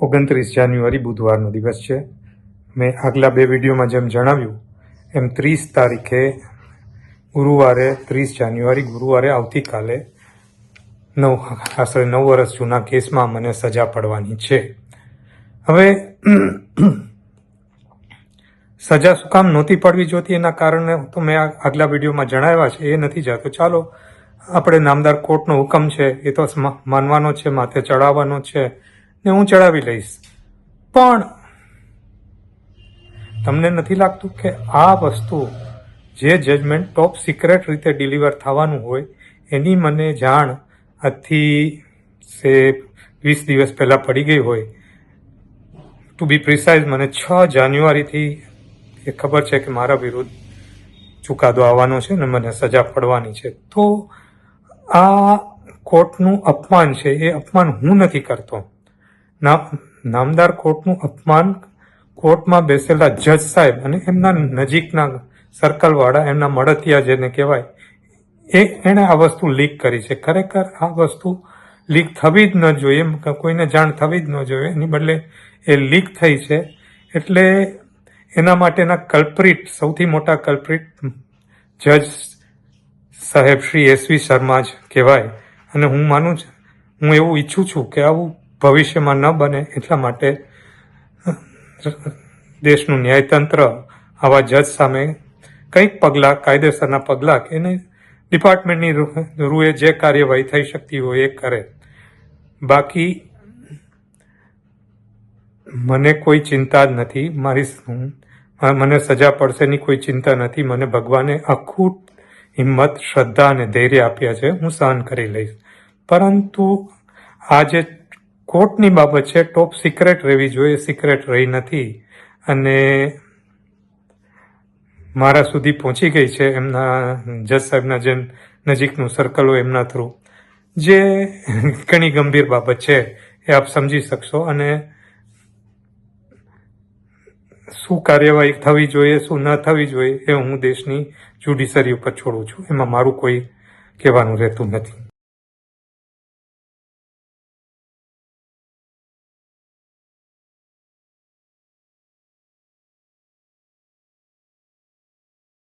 ઓગણત્રીસ જાન્યુઆરી બુધવારનો દિવસ છે. મેં આગલા બે વિડીયોમાં જેમ જણાવ્યું, એમ ત્રીસ તારીખે ગુરુવારે, ત્રીસ જાન્યુઆરી ગુરુવારે આવતીકાલે નવ, આશરે નવ વર્ષ જૂના કેસમાં મને સજા પડવાની છે. હવે, સજા શું કામ નહોતી પડવી જોતી એના કારણે તો મેં આગલા વિડીયોમાં જણાવ્યા છે, એ નથી જતો. ચાલો, આપણે નામદાર કોર્ટનો હુકમ છે, એ તો માનવાનો છે, માથે ચડાવવાનો છે. ને હું ચડાવી લઈશ. પણ તમને નથી લાગતું કે આ વસ્તુ જે જજમેન્ટ ટોપ સિક્રેટ રીતે ડિલિવર થવાનું હોય, એની મને જાણ આજથી સે વીસ દિવસ પહેલાં પડી ગઈ હોય? ટુ બી પ્રિસાઇઝ મને છ જાન્યુઆરીથી એ ખબર છે કે મારા વિરુદ્ધ ચુકાદો આવવાનો છે ને મને સજા પડવાની છે. તો આ કોર્ટનું અપમાન છે, એ અપમાન હું નથી કરતો. નામદાર કોર્ટનું અપમાન કોર્ટમાં બેસેલા જજ સાહેબ અને એમના નજીકના સર્કલવાળા, એમના મળતિયા જેને કહેવાય, એ એણે આ વસ્તુ લીક કરી છે. ખરેખર આ વસ્તુ લીક થવી જ ન જોઈએ કોઈને જાણ થવી જ ન જોઈએ. એની બદલે એ લીક થઈ છે. એટલે એના માટેના કલ્પ્રિટ, સૌથી મોટા કલ્પ્રિટ જજ સાહેબ શ્રી એસવી શર્મા જ કહેવાય. અને હું માનું છું, હું એવું ઈચ્છું છું કે આવું ભવિષ્યમાં ન બને એટલા માટે દેશનું ન્યાયતંત્ર આવા જજ સામે કંઈક પગલાં, કાયદેસરના પગલાં કે એને ડિપાર્ટમેન્ટની રૂએ જે કાર્યવાહી થઈ શકતી હોય એ કરે. બાકી મને કોઈ ચિંતા જ નથી, મારી મને સજા પડશેની કોઈ ચિંતા નથી, મને ભગવાને અખૂટ હિંમત, શ્રદ્ધા અને ધૈર્ય આપ્યા છે, હું સહન કરી લઈશ. પરંતુ આ જે કોર્ટની બાબત છે ટોપ સિક્રેટ રહેવી જોઈએ સિક્રેટ રહી નથી. અને મારા સુધી પહોંચી ગઈ છે એમના, જજ સાહેબના જેમ નજીકનું સર્કલ હોય એમના થ્રુ જે ઘણી ગંભીર બાબત છે, એ આપ સમજી શકશો. અને શું કાર્યવાહી થવી જોઈએ, શું ન થવી જોઈએ, એ હું દેશની જ્યુડિશરી ઉપર છોડું છું. એમાં મારું કોઈ કહેવાનું રહેતું નથી.